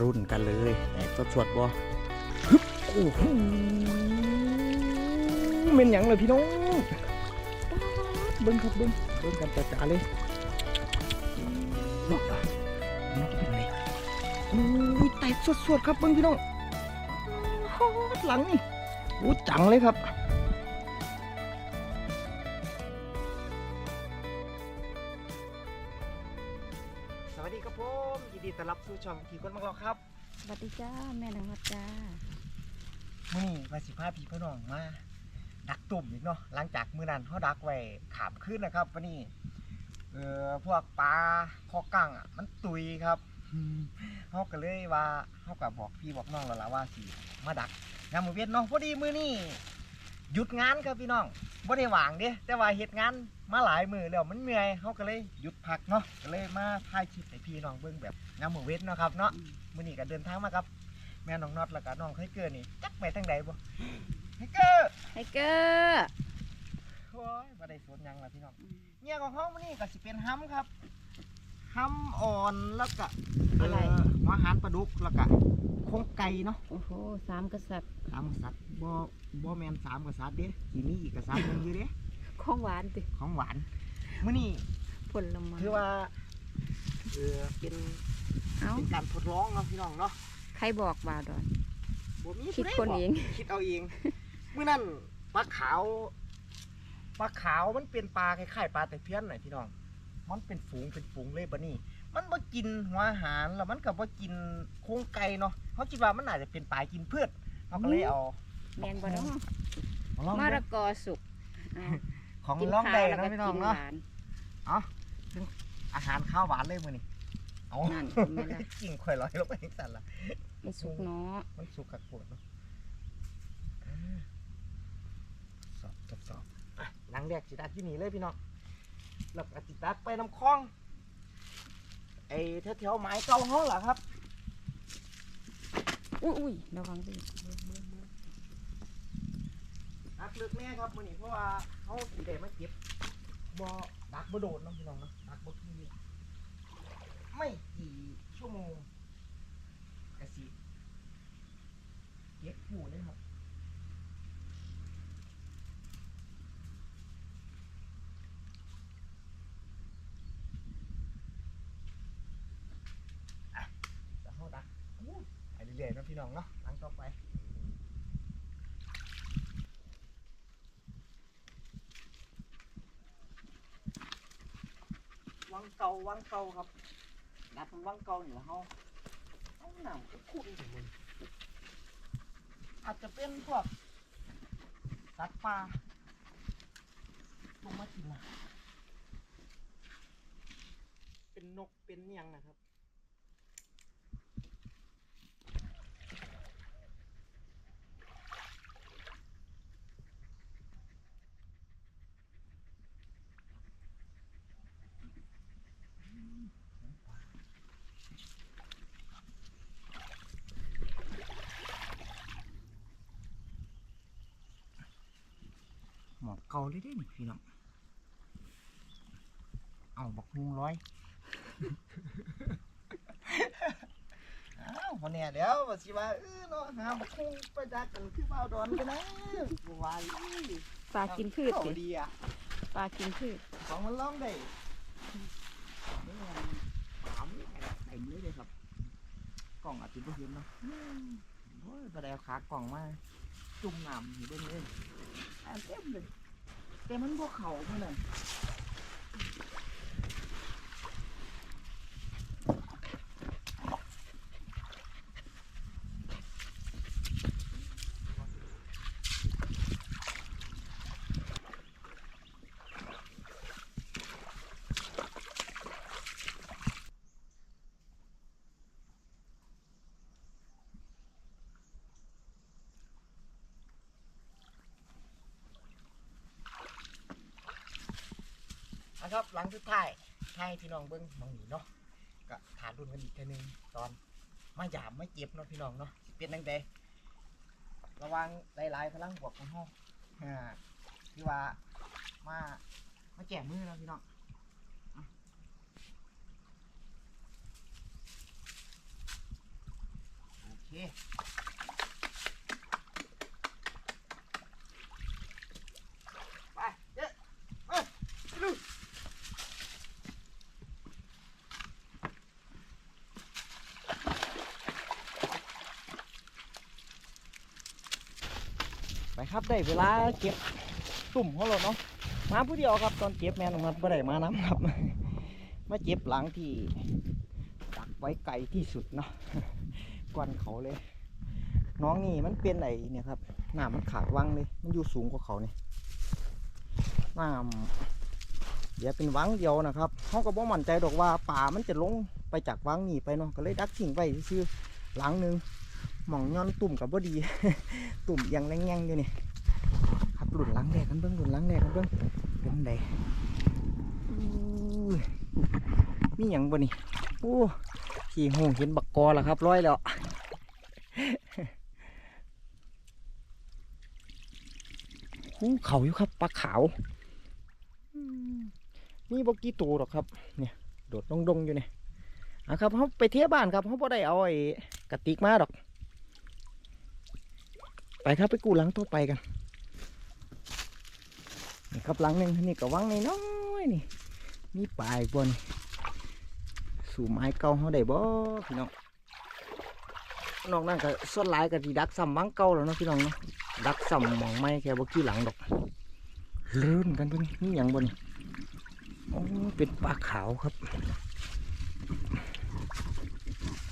รุ่นกันเลยแตกสดสดๆบ่ฮึบโอ้โหเป็นหยังเลยพี่น้องเบิ้งครับเบิ้งเบิ้งกันจ๋าเลยนกอะนกเป็นไงอุ้ยแตกสดสดๆครับเบิ้งพี่น้องฮอดหลังนี่อู้จังเลยครับ ช่องขี่คนมังกรครับสวัสดีจ้าแม่นางวัดจ้ามื่อนี้มาสิพาพี่พี่น้องมาดักตุ่มอีกเนาะหลังจากมื้อนั้นเขาดักไว้ขามขึ้นนะครับวันนี้เอ่อพวกปลาคอกั้งอะมันตุยครับเขาก็เลยว่าเขาก็บอกพี่บอกน้องแล้วล่ะว่าสิมาดักงานมือเวียนเนาะพอดีมื้อนี้หยุดงานครับพี่น้องบ่ได้ว่างเด้แต่ว่าเฮ็ดงานมาหลายมื้อแล้วมันเหนื่อยเขาก็เลยหยุดพักเนาะก็เลยมาถ่ายคลิปให้พี่น้องเบิ่งแบบ งานมือเวียนเนาะครับเนาะมื่อนี้ก็เดินทางมาครับ แม่น้องน็อตแล้วก็น้องไฮเกอร์นี่จักไปทางใดบ่ไฮเกอร์ไฮเกอร์โอ้ยบ่ได้สวนหยังล่ะพี่น้องเนี่ยของเฮามื้อนี้ก็สิเป็นห้ำครับห้ำอ่อนแล้วก็เหัวหารปลาดุกแล้วก็โครงไก่เนาะโอ้โหสามกษัตริย์สามกษัตริย์บ่บ่แม่นสามกษัตริย์เด้สิมีอีกกษัตริย์หนึงอยู่เด้ของหวานติของหวานมื้อนี้ผลไม้ถือว่าเออเป็น เอ้าเป็นการทดลองเนาะพี่น้องเนาะใครบอกบ่าวดอน บ่มีคิดผู้ใคนบอกเองคิดเอาเองเมื่อนั้นปลาขาวปลาขาวมันเป็นปลาคล้ายๆปลาตะเพียนหน่อยพี่น้อง มันเป็นฝูงเป็นฝูงเลยปะนี่ มันบ่กินหัวอาหารแล้วมันก็บ่กินโครงไก่เนาะเขาคิดว่ามันอาจจะเป็นปลากินพืชเขาก็เลยเอาแมนบ่เนาะของลองมะเด้ระกอสุกเอาของกินลองข้าวได้แล้วนะก็พี่กิน้องนหเนาะวานเอาซึ่งอาหารข้าวหวานเลยมื้อนี้ เอานั่นเห็นไหมล่ะ กิ่งข่อยลอยลงไปจังซั่นล่ะมันสุกเนาะมันสุกกักปวดเนาะอ่าสอบทดสอบอะหลังแรกสิตัดที่นี่เลยพี่น้องแล้วก็สิตัดไปน้ำคลองไอ้แถวๆไม้เก่าเขาเหรอครับ อุ้ยอุ้ยระวังดิดักเลือกแน่ครับมื้อนี้เพราะว่าเขาสิได้มาเก็บบ่ดักบ่โดดเนาะพี่น้องเนาะดักบ่ที ไม่กี่ชั่วโมงกระสิเก็บผู้เลยครับจะเข้าดักอู้ไปเรื่อยๆนะพี่น้องเนาะหลังต่อไปวังเก่าวังเก่าครับ นับเป็นวังเก่านี่ละเฮาเองน้ำก็คุ้นอยู่มันอาจจะเป็นพวกสัตว์ป่าลงมากินนะเป็นนกเป็นเนียงนะครับ อกเก่าเลยเด้นี่พี่น้องเอาบักฮุงร้อยอ้าววันเนี้ยเดี๋ยวว่าสิว่าเออเนาะหาบักฮุงไปดักกันคือบ่าวดอนกันนะบ่ว่าอีปลากินพืชเข้าติดีอะปลากินพืชของมันร้องได้นี่มันถามเต็มเลยเลยครับ กล่องอาจจะไม่เห็นเนาะโอ้ยประเดี๋ยวขากล่องมาจุ่มน้ำอยู่เบิ่งเลยอ่าเต็มเลย แต่มันพวกเขาเมื่อนั้น นะครับ หลังสุดท้ายให้พี่น้องเบิ้งมองหนีเนาะก็ถารุ่นกันอีกทีนึงตอนมาหยามไม่เจ็บเนาะพี่น้องเนาะเป็นยังไงระวังหลายๆพลังบวกของห้องที่ว่ามามาแก่มือเนาะพี่น้องโอะไปเจ๊เอ้ยลุยไป ครับได้เวลาเก็บตุ่มของเราเนาะมาผู้เดียวครับตอนเก็บแมนมันไม่ได้มาน้ำครับ มาเก็บหลังที่ดักไว้ไกลที่สุดเนาะก่อนเขาเลย น้องนี่มันเป็นไอเนี่ยครับหน้ำมันขาดวังเลย มันอยู่สูงกว่าเขาเนี่ยหน้ำเดี๋ยวเป็นวังเดียวนะครับเขาก็บ่มั่นใจดอกว่าป่ามันจะลงไปจากวังนี่ไปเนาะก็เลยดักทิ้งไว้ซื่อหลังหนึ่ง หม่องย้อนตุ่มกับบ่ดี ตุ่มยังแรงๆอยู่นี่ครับหลุนหลังแรกกันเบิ้งหลุนหลังแรกกันเบิ้งเป็นไดอู้ยมีหยังบ่นี่โอ้ขี่หงเห็นบักกอแล้วครับร้อยแล้วหูเขาอยู่ครับปลาขาวอืมมีบกี่ตัวหรอกครับ เนี่ยโดดดงๆอยู่เนี่ยอะครับเขาไปเที่ยวบ้านครับเขาบ่ได้เอาไอ้กระติกมาดอก ไปครับไปกู้หลังตัวไปกันนี่ครับหลังหนึ่งนี่ก็วังน้อยนี่มีปลายบนสู่ไม้เก่าเขาได้บ่พี่น้องนอกนั้นก็ส่วนหลายก็ที่ดักซ้ำวังเก่าแล้วเนาะพี่น้องเนาะดักสัมมองไม่แค่บ่กี่หลังดอกลื่นกันเพิ่นนี่หยังบนโอ้เป็นปลาขาวครับ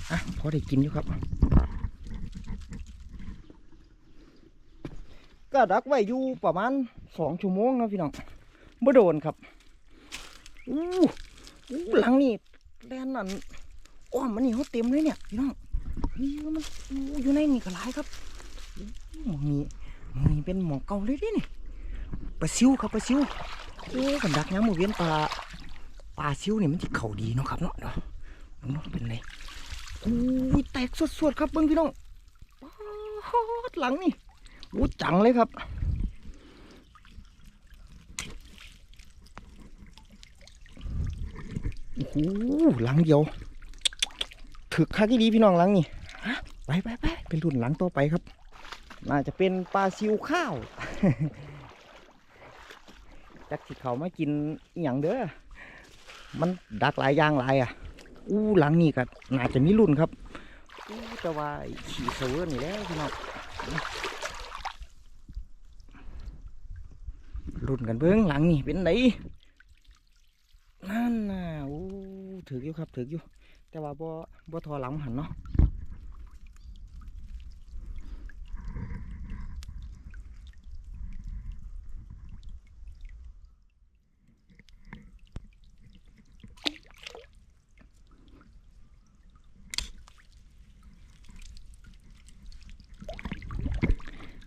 อะพอได้กินอยู่ครับ ก็ดักไว้อยู่ประมาณสองชั่วโมงนะพี่น้องบ่โดนครับอู้หลังนี่แลนนั่นอ้อมมันนี่เขาเต็มเลยเนี่ยพี่น้องเฮ้ยมันอยู่ในนี่ก็หลายครับหมองนี้หมองนี้เป็นหมองเก่าเลยดินี่ปลาซิวครับปลาซิวโอ้กันดักน้ำหมูเวียนปลาปลาซิวนี่มันจะเข่าดีเนาะครับเนาะเนาะเนาะเป็นไรโอ้ยแตกสดๆครับเบิ้งพี่น้องหลังนี่ อ้จังเลยครับ โอ้โหหลังเดียวถึกคักอีดีพี่น้องหลังนี่ฮะไปไปไปเป็นรุ่นหลังต่อไปครับ น่าจะเป็นปลาซิวข้าวจักสิเขามากินอย่างเด้อ มันดักหลายอย่างหลายอะ อู้หลังนี่ก็น่าจะมีรุ่นครับอู้แต่ว่าขี่เสือนี่แล้วพี่น้อง รุ่นกันเบิ้งหลังนี่เป็นไหนนั่นน่ะอู้ถืออยู่ครับถืออยู่ แต่ว่าบ่บ่ทอหลังหันเนาะ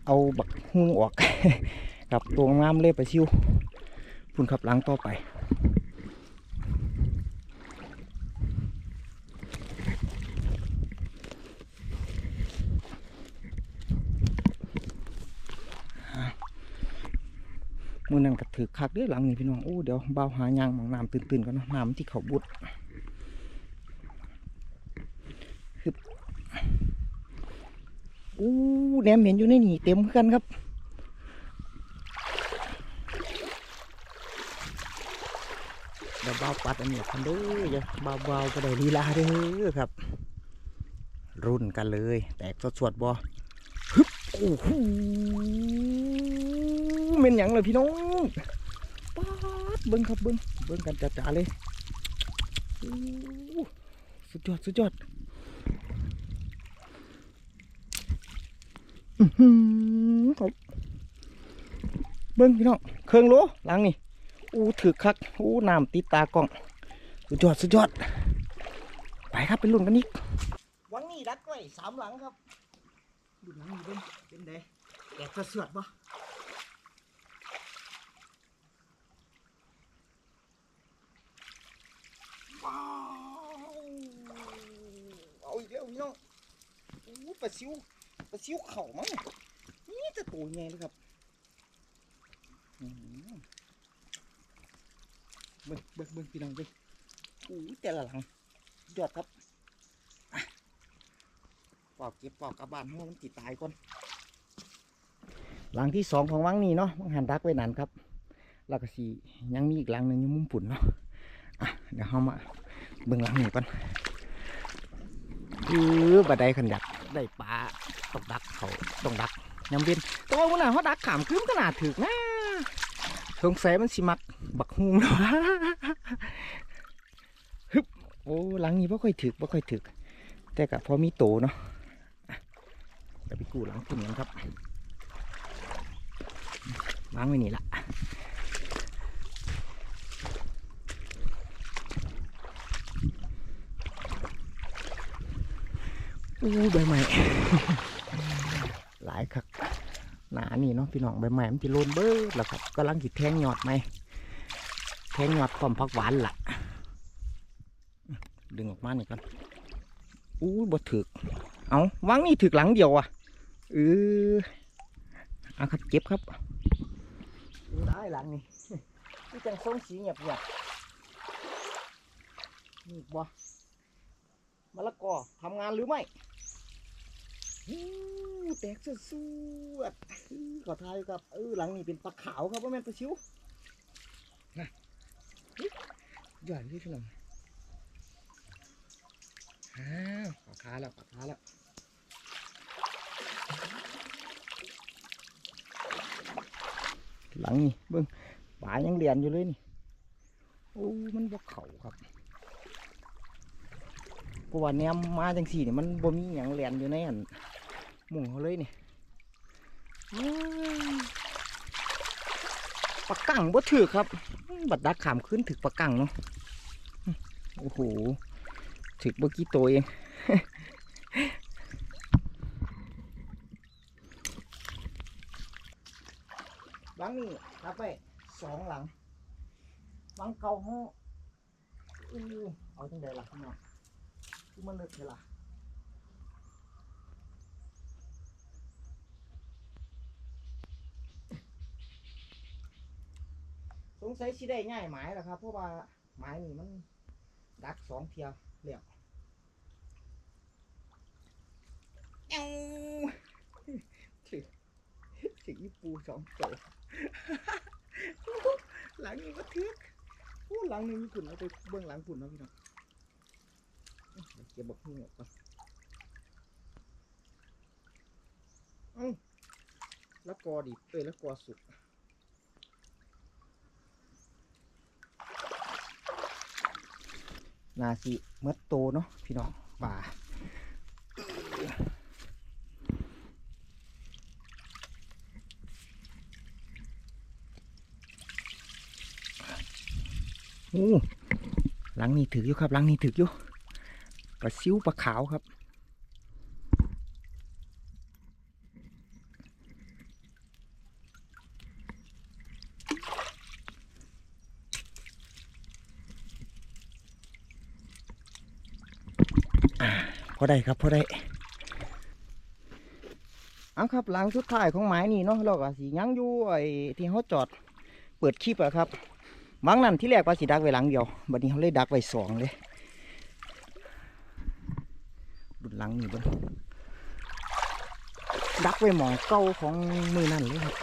เอาบักฮุ้งออก กับตัวงามเลยไปชิวพุ่นขับล้างต่อไปมือนั้นก็ถือคักเด้อหลังนี่พี่น้องโอ้เดี๋ยวเบาหายางมองน้ำตื่นๆกันนะน้ำที่เขาบุดคืออู้แหนมเห็นอยู่ในนี่เต็มคือกันครับ เดี๋ยวเบาปัดอันนี้กันเด้ออย่าเบาๆก็ได้ลีลาเด้อครับ รุ่นกันเลย แตกสดๆบ่ฮึบโอ้โหเป็นหยังเลยพี่น้องป๊าดเบิ้งครับเบิ้งเบิ้งกันจ๋าๆเลยสุดยอดสุดยอดอือหือเบิ้งพี่น้องเครื่องโลหลังนี่ อู้ถือคักอู้น้ำติดตากล้อง สุดยอดสุดยอด ไปครับไปลุ้นกันอีกวังนี้ดักไว้สามหลังครับดูหลังนี่เป็นเป็นไดแดดสวดๆปะว้าวเอาอีกแล้วพี่น้องอู้ปลาซิวปลาซิวเข่ามั้งนี่จะตัวใหญ่เลยครับอื้อหือ เบิ้งเบิ้งเบิ้งพี่น้องเบิ้งอู้แต่ละหลังยอดครับปอกเก็บปอกกลับานเพราะว่ามันติดตายก่อนหลังที่สองของวังนี้เนาะวังหันดักไว้นั่นครับแล้วก็สียังมีอีกหลังหนึ่งอยู่มุมปุ่นเนาะอะเดี๋ยวเรามาเบิ่งหลังนี้ก่อนคือบัดไดขันอยากได้ปลาต้องดักเขาต้องดักยำเบนต่ว่าวันนั้นเขาดักขามคืมขนาดถึกนะสงสัยมันสิมัก บักฮุงเนาะฮึบโอ้หลังนี้บ่ค่อยถึกบ่ค่อยถึก แต่ก็พอมีโตเนาะอะไปกู้หลังขึ้นกันครับวางไว้นี่ละอู้ใบใหม่หลายคักหนานี่เนาะพี่น้องใบใหม่มันจะโลนเบิดแล้วครับกำลังจิแทงยอดไหม แทงยอดพร้อมพักหวานล่ะ ดึงออกมาหน่อยก่อนอู้บ่ถึก เอาวางนี่ถึกหลังเดียวอะเออเอาครับเก็บครับได้หลังนี่นี่จังส้มสีเงียบเงียบนี่บ่มะละกอทำงานหรือไม่แตกสุดสวดๆขอทายครับเออหลังนี้เป็นปลาขาวครับว่าแม่นปลาชิวนะ อุ๊ยใหญ่ที่สุดเลยอ้าวขอท้าแล้วขอท้าแล้วหลังนี่เบิ้งปลายังเรียนอยู่เลยนี่โอ้ มันบกเข่าครับเพราะว่าแนมมาจังสี่เนี่ยมันบ่มีหยังเรียนอยู่ในอันมุงเขาเลยนี่ ปลากังบ่ถือครับ บัดดักขามขึ้นถึกปลากังเนาะโอ้โหถึกเมื่อกี้ตัวเองหลังนี้รับไปสองหลังหลังเก่าห้อเอาจังใดล่ะพี่น้องมันเลิกเลยล่ะ สงสัยสิได้ง่ายหมายแหละครับ เพราะว่าหมายนี่มันดักสองเทียวเรียบเอ้าถึงถึงอีปูสองตัวหลังนี้ก็ทึกโอ้หลังนี้มีฝุ่นเอาไปเบื้องหลังฝุ่นเนาะพี่น้องเก็บบักหุ่งออกก่อนเอ้าแล้วกอดิบเอ้ยแล้วกอสุก นาสิเมื่อโตเนาะพี่น้องป่าโอ้หลังนี้ถืออยู่ครับหลังนี้ถืออยู่ปลาซิวปลาขาวครับ พอได้ครับพอได้เอาครับหลังสุดท้ายของไม้นี่เนาะเราก็สียังอยู่ไอ้ที่เขาจอดเปิดคลิปอะครับบางนั้นที่แรกว่าสีดักไว้หลังเดียวบัดนี้เขาเลยดักไว้สองเลยบุดหลังนี่เบนดักไว้หมองเก้าของมือนั่นเลยครับ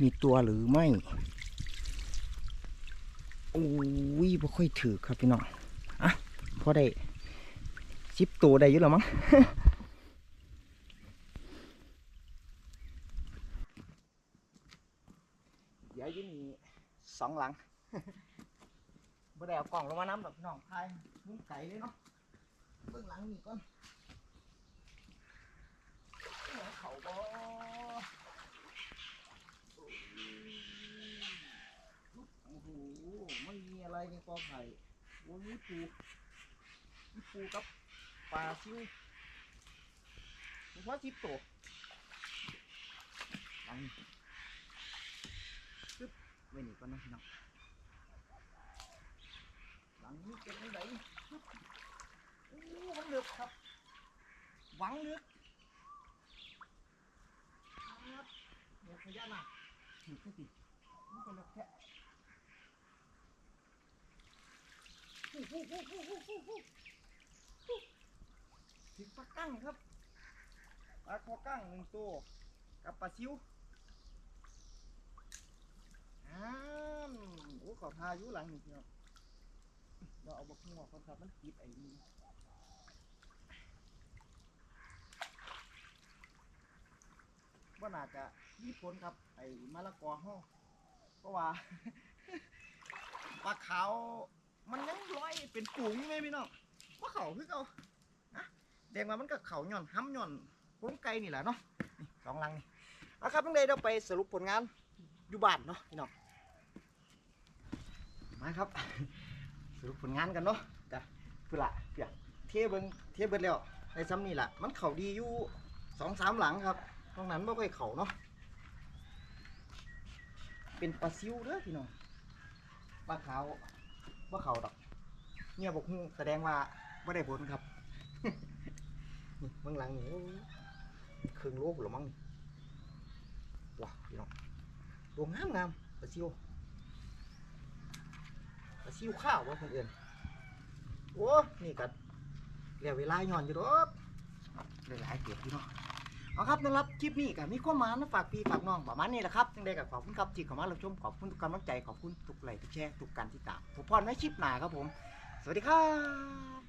มีตัวหรือไม่โอ้ยบ่ค่อยถือครับพี่น้อง อได้สิบตัวได้อยู่แล้วมั้งเดี๋ยวยืนนี่สองหลังบ่ได้เอากล่องลงมาน้ำดอกพี่น้องทายมุ้งไก่เลยเนาะเบื้องหลังนี่ก่อนเขาบ่โอ้โหไม่มีอะไรในกองไผ่โอ้ยปู ปูกับปลาซิวผมว่าสิบตัวอันนี้ปึ๊บไว้นี่ก่อนนะพี่น้องหลังนี้เป็นยังไงปึ๊บโอ้มันลึกครับ หวังเลึกครับเดี๋ยวขยันนะหยุดสิมันก็ลึกแค่ฮู้ฮู้ฮู้ฮู้ฮู้ฮู้ฮู้ากั้งครับปลาคอกั้งหนึ่งตัวกับปลาซิวอ้ามโอ้ขอพาอยุหลังนี่พี่น้องเราเอาบกหัวคนครับมันติดไอ้นี่ว่าน่าจะมีผลครับ ไอ้มะละกอห้อเพราะว่าปลาขาวมันยังลอยเป็นปุ๋งไงพี่น้องว่าเขาคือเขา แดงว่ามันก็เขาหย่อนห้ำหย่อนโป้งไก่นี่แหละเนาะนี่สองลังนี่เอาครับตั้งแต่เราไปสรุปผลงานอยู่บ้านเนาะพี่น้องมาครับ สรุปผลงานกันเนาะจ้ะเพื่อละเพื่อเทเบิงเทเบิดแล้วในซ้ำนี่แหละมันเข่าดีอยู่สองสามหลังครับตรงนั้นไม่ค่อยเข่าเนาะเป็นปลาซิวเด้อพี่น้องปลาขาวว่าเขาดอก เนี่ยบอกฮู้แสดงว่าไม่ได้ผลครับ บื้องหลังนี่โอ้ยครึ่องโลกหรือมั้งนี่ว้าวพี่น้องดวงงามงามปลาซิวปลาซิวข้าวว่าคนอื่นโอ้นี่กัดเรียกเวลาย้อนอยู่ดอกหลายเกียบพี่น้องเอาครับนะครับคลิปนี้ก็มีความานะฝากพี่ฝากน้องประมาณนี้แหละครับจังใดก็ขอบคุณครับที่เข้ามารับชมขอบคุณทุกกำลังใจขอบคุณทุกไลค์ทุกแชร์ทุกการติดตามผมพรไว้คลิปหน้าครับผม สวัสดีครับ